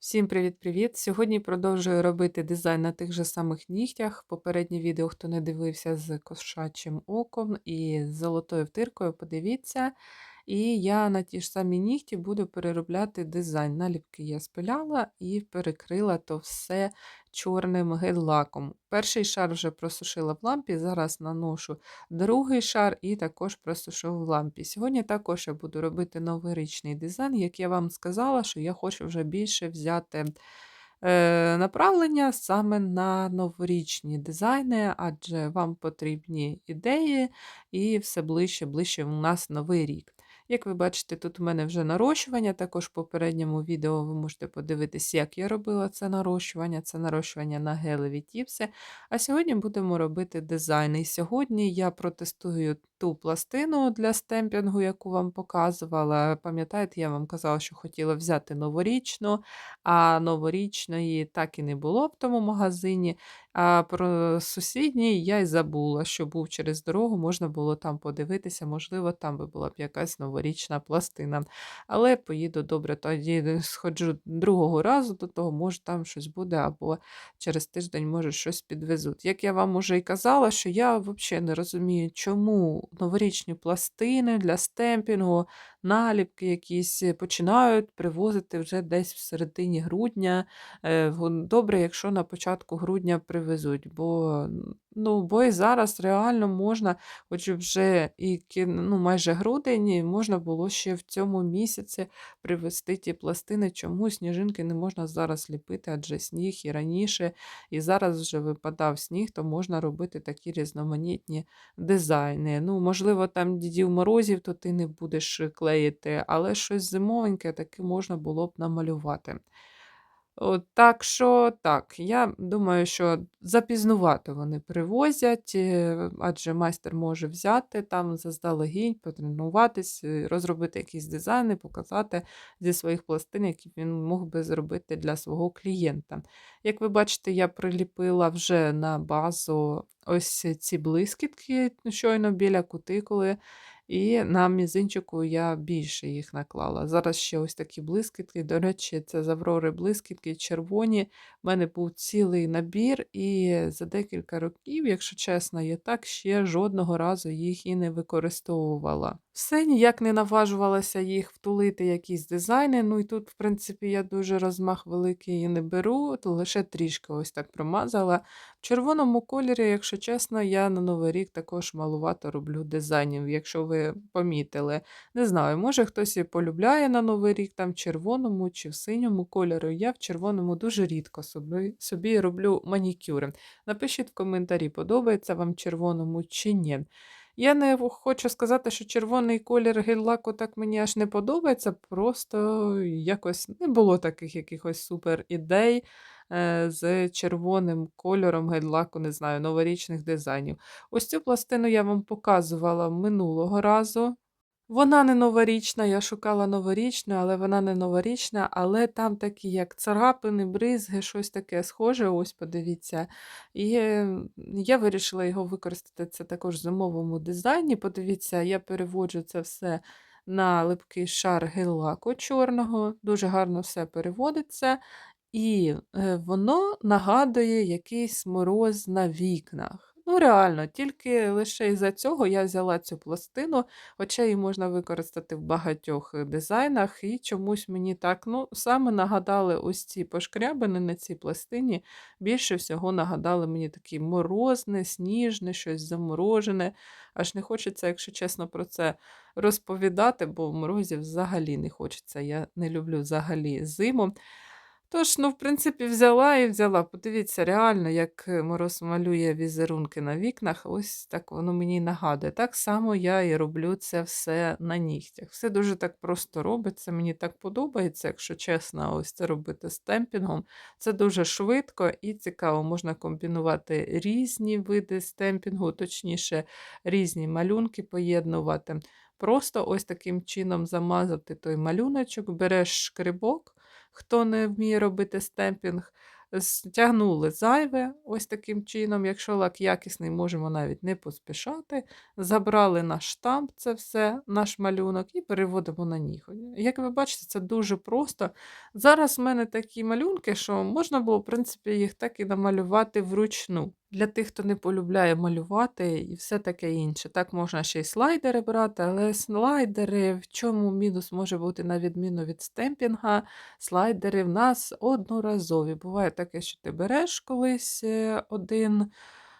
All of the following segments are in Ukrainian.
Всім привіт-привіт! Сьогодні продовжую робити дизайн на тих же самих нігтях. Попереднє відео, хто не дивився з кошачим оком і з золотою втиркою, подивіться. І я на ті ж самі нігті буду переробляти дизайн. Наліпки я спиляла і перекрила то все чорним гель-лаком. Перший шар вже просушила в лампі, зараз наношу другий шар і також просушу в лампі. Сьогодні також я буду робити новорічний дизайн, як я вам сказала, що я хочу вже більше взяти. е, Направлення саме на новорічні дизайни, адже вам потрібні ідеї, і все ближче, ближче у нас новий рік. Як ви бачите, тут у мене вже нарощування. Також в попередньому відео ви можете подивитись, як я робила це нарощування. Це нарощування на гелеві тіпси. А сьогодні будемо робити дизайн. І сьогодні я протестую ту пластину для стемпінгу, яку вам показувала. Пам'ятаєте, я вам казала, що хотіла взяти новорічну, а новорічної так і не було в тому магазині. А про сусідній я й забула, що був через дорогу, можна було там подивитися, можливо, там би була б якась новорічна пластина. Але поїду добре, тоді сходжу другого разу до того, може там щось буде, або через тиждень, може, щось підвезуть. Як я вам уже і казала, що я взагалі не розумію, чому новорічні пластини для стемпінгу, наліпки якісь починають привозити вже десь в середині грудня. Е, Добре, якщо на початку грудня привезуть, бо ну, бо і зараз реально можна, хоч вже і ну, майже грудень, можна було ще в цьому місяці привезти ті пластини. Чому сніжинки не можна зараз ліпити, адже сніг і раніше, і зараз вже випадав сніг, то можна робити такі різноманітні дизайни. Ну, Можливо, там дідів морозів, то ти не будеш клеїти, але щось зимовеньке таке можна було б намалювати. Так що так, я думаю, що запізнувато вони привозять, е, адже майстер може взяти там заздалегідь, потренуватись, е, розробити якісь дизайни, показати зі своїх пластин, які він мог би зробити для свого клієнта. Як ви бачите, я приліпила вже на базу ось ці блискітки щойно біля кутикули. І на мізинчику я більше їх наклала. Зараз ще ось такі блискітки. До речі, це з Аврори блискітки червоні. У мене був цілий набір, і за декілька років, якщо чесно, я так ще жодного разу їх і не використовувала. Все ніяк не наважувалася їх втулити, якісь дизайни. Ну і тут, в принципі, я дуже розмах великий і не беру, то лише трішки ось так промазала. В червоному кольорі, якщо чесно, я на Новий рік також малувато роблю дизайнів, якщо ви помітили. Не знаю, може хтось і полюбляє на Новий рік там в червоному чи в синьому кольорі. Я в червоному дуже рідко собі, собі роблю манікюри. Напишіть в коментарі, подобається вам червоному чи ні. Я не хочу сказати, що червоний колір гель-лаку так мені аж не подобається, просто якось не було таких якихось супер ідей з червоним кольором гель-лаку, не знаю, новорічних дизайнів. Ось цю пластину я вам показувала минулого разу. Вона не новорічна, я шукала новорічну, але вона не новорічна, але там такі, як царапини, бризги, щось таке схоже, ось подивіться. І я вирішила його використати це також в зимовому дизайні. Подивіться, я переводжу це все на липкий шар гель-лаку чорного, дуже гарно все переводиться. І е, воно нагадує якийсь мороз на вікнах. Ну, реально, тільки лише із-за цього я взяла цю пластину, хоча її можна використати в багатьох е, дизайнах, і чомусь мені так ну, саме нагадали ось ці пошкрябини на цій пластині. Більше всього нагадали мені такі морозне, сніжне, щось заморожене. Аж не хочеться, якщо чесно, про це розповідати, бо в морозі взагалі не хочеться. Я не люблю взагалі зиму. Тож, ну, в принципі, взяла і взяла. Подивіться, реально, як е, мороз малює візерунки на вікнах, ось так воно мені нагадує. Так само я і роблю це все на нігтях. Все дуже так просто робиться, мені так подобається, якщо чесно, ось це робити з темпінгом. Це дуже швидко і цікаво, можна комбінувати різні види стемпінгу, точніше, різні малюнки поєднувати. Просто ось таким чином замазати той малюночок, береш шкрибок. Хто не вміє робити стемпінг, Стягнули зайве ось таким чином. Якщо лак якісний, можемо навіть не поспішати. Забрали наш штамп, це все, наш малюнок, і переводимо на ніготь. Як ви бачите, це дуже просто. Зараз в мене такі малюнки, що можна було, в принципі, їх так і намалювати вручну. Для тих, хто не полюбляє малювати і все таке інше. Так можна ще й слайдери брати, але слайдери, в чому мінус може бути на відміну від стемпінга, слайдери в нас одноразові. Буває таке, що ти береш колись е, один.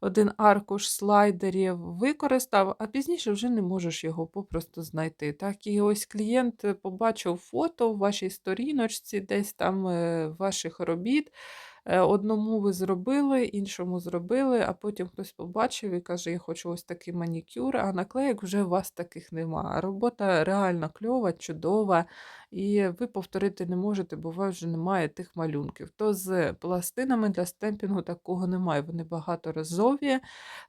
Один аркуш слайдерів використав, а пізніше вже не можеш його попросту знайти. Так і ось клієнт побачив фото в вашій сторіночці, десь там е, ваших робіт. Е, Одному ви зробили, іншому зробили, а потім хтось побачив і каже: Я хочу ось такий манікюр, а наклеїк вже у вас таких нема. Робота реально кльова, чудова, і ви повторити не можете, бо у вас вже немає тих малюнків. То з пластинами для стемпінгу такого немає. Вони багаторазові.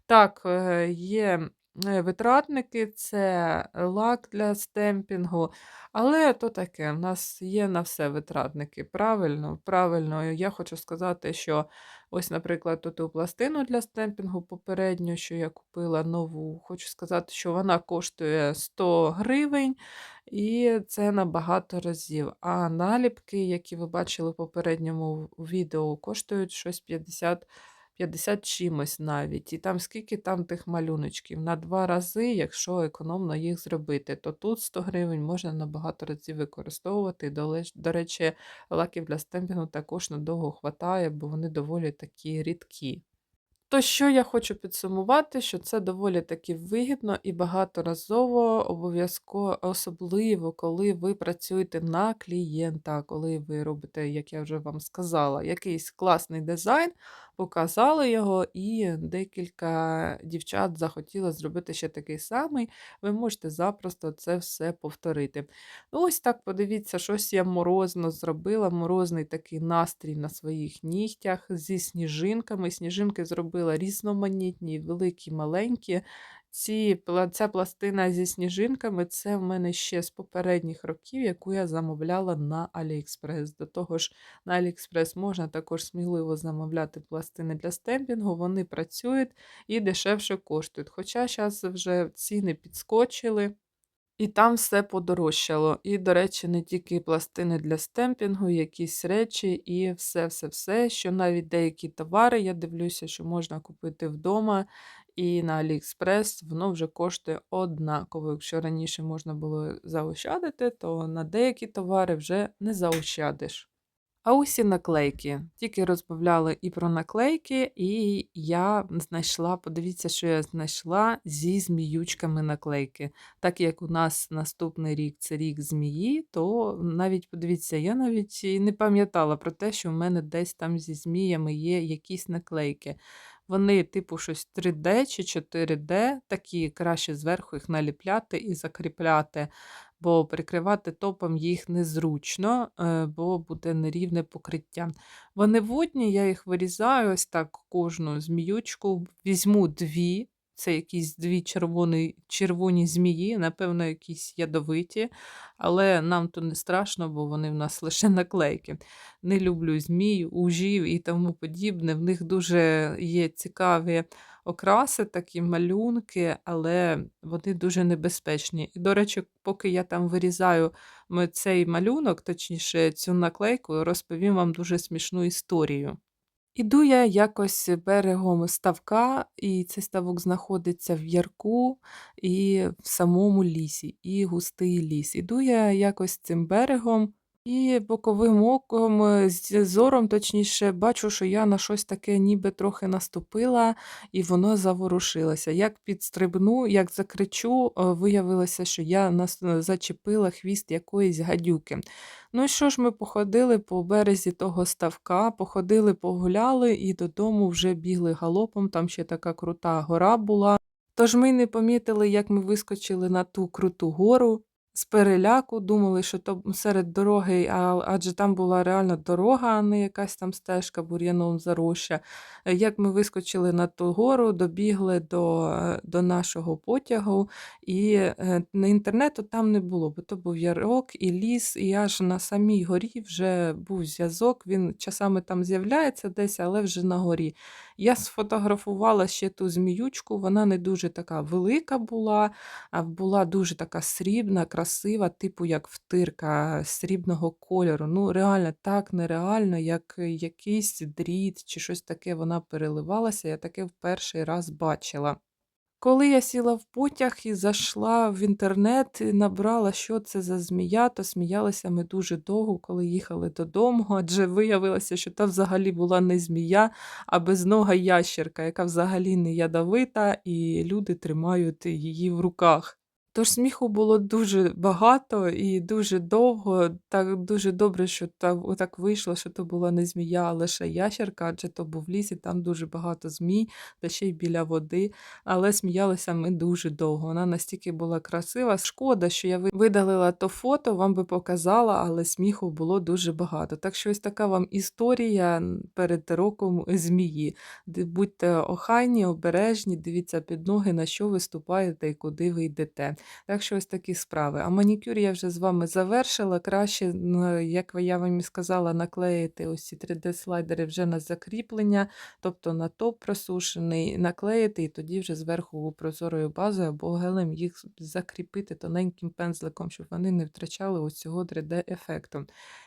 Так, е, є. Е, Витратники це лак для стемпінгу, але то таке, в нас є на все витратники. Правильно, правильно. Я хочу сказати, що ось, наприклад, тут пластину для стемпінгу попередню, що я купила нову, хочу сказати, що вона коштує 100 гривень, і це на багато разів. А наліпки, які ви бачили в попередньому відео, коштують щось 50 50 чимось навіть. І там скільки там тих малюночків? На два рази, якщо економно їх зробити, то тут 100 гривень можна на багато разів використовувати. До, речі, лаків для стемпінгу також надовго хватає, бо вони доволі такі рідкі. То що я хочу підсумувати, що це доволі таки вигідно і багаторазово, обов'язково, особливо, коли ви працюєте на клієнта, коли ви робите, як я вже вам сказала, якийсь класний дизайн, показали його, і декілька дівчат захотіли зробити ще такий самий. Ви можете запросто це все повторити. Ну, ось так подивіться, щось я морозно зробила, морозний такий настрій на своїх нігтях зі сніжинками. Сніжинки зробила різноманітні, великі, маленькі. Ці, ця пластина зі сніжинками це в мене ще з попередніх років, яку я замовляла на AliExpress. До того ж, на AliExpress можна також сміливо замовляти пластини для стемпінгу, вони працюють і дешевше коштують. Хоча зараз вже ціни підскочили. І там все подорожчало. І, до речі, не тільки пластини для стемпінгу, якісь речі, і все-все-все, що навіть деякі товари, я дивлюся, що можна купити вдома, і на AliExpress воно вже коштує однаково. Якщо раніше можна було заощадити, то на деякі товари вже не заощадиш. А ось і наклейки. Тільки розмовляли і про наклейки, і я знайшла, подивіться, що я знайшла зі зміючками наклейки. Так як у нас наступний рік це рік змії, то навіть подивіться, я навіть не пам'ятала про те, що в мене десь там зі зміями є якісь наклейки. Вони, типу, щось 3D чи 4D, такі краще зверху їх наліпляти і закріпляти бо прикривати топом їх незручно, е, бо буде нерівне покриття. Вони водні, я їх вирізаю ось так кожну зміючку, візьму дві. Це якісь дві червоні, червоні змії, напевно, якісь ядовиті, але нам то не страшно, бо вони в нас лише наклейки. Не люблю змій, ужів і тому подібне. В них дуже є цікаві окраси, такі малюнки, але вони дуже небезпечні. І, до речі, поки я там вирізаю цей малюнок, точніше, цю наклейку, розповім вам дуже смішну історію. Іду я якось берегом ставка, і цей ставок знаходиться в ярку і в самому лісі, і густий ліс. Іду я якось цим берегом. І боковим оком, е, з зором, точніше, бачу, що я на щось таке ніби трохи наступила, і воно заворушилося. Як підстрибну, як закричу, е, виявилося, що я е, зачепила хвіст якоїсь гадюки. Ну і що ж, ми походили по березі того ставка, походили, погуляли і додому вже бігли галопом, там ще така крута гора була. Тож ми не помітили, як ми вискочили на ту круту гору. З переляку думали, що то серед дороги, адже там була реально дорога, а не якась там стежка бур'яном зароща. Як ми вискочили на ту гору, добігли до, до нашого потягу, і е, на інтернету там не було, бо то був ярок і ліс, і аж на самій горі вже був зв'язок. Він часами там з'являється десь, але вже на горі. Я сфотографувала ще ту зміючку, вона не дуже така велика була, а була дуже така срібна, красива, типу як втирка срібного кольору. Ну, реально так нереально, як якийсь дріт чи щось таке вона переливалася. Я таке в перший раз бачила. Коли я сіла в потяг і зайшла в інтернет, і набрала, що це за змія, то сміялися ми дуже довго, коли їхали додому, адже виявилося, що та взагалі була не змія, а безнога ящерка, яка взагалі не ядовита, і люди тримають її в руках. Тож сміху було дуже багато і дуже довго. Так дуже добре, що так, так вийшло, що то була не змія, а лише ящерка, адже то був ліс, і там дуже багато змій, та ще й біля води. Але сміялися ми дуже довго. Вона настільки була красива. Шкода, що я ви- видалила то фото, вам би показала, але сміху було дуже багато. Так що ось така вам історія перед роком змії. Будьте охайні, обережні, дивіться під ноги, на що ви ступаєте і куди ви йдете. Так що ось такі справи. А манікюр я вже з вами завершила. Краще, н- як я вам і сказала, наклеїти ось ці 3D-слайдери вже на закріплення, тобто на топ просушений, наклеїти і тоді вже зверху прозорою базою або гелем їх закріпити тоненьким пензликом, щоб вони не втрачали ось цього 3D-ефекту.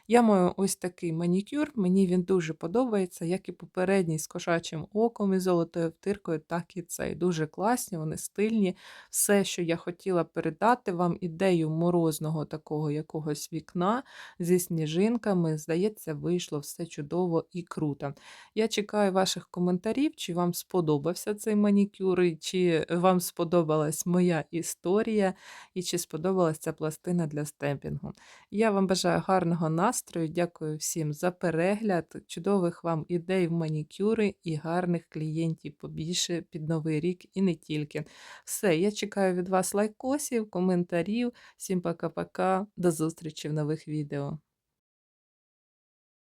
Я маю ось такий манікюр, мені він дуже подобається, як і попередній з кошачим оком і золотою втиркою, так і цей. Дуже класні, вони стильні. Все, що я хотіла передати вам ідею морозного такого якогось вікна зі сніжинками, здається, вийшло все чудово і круто. Я чекаю ваших коментарів, чи вам сподобався цей манікюр, чи вам сподобалась моя історія, і чи сподобалась ця пластина для стемпінгу. Я вам бажаю гарного настрою, дякую всім за перегляд, чудових вам ідей в манікюри і гарних клієнтів побільше під Новий рік і не тільки. Все, я чекаю від вас лайкосів, коментарів. Всім пока-пока, до зустрічі в нових відео.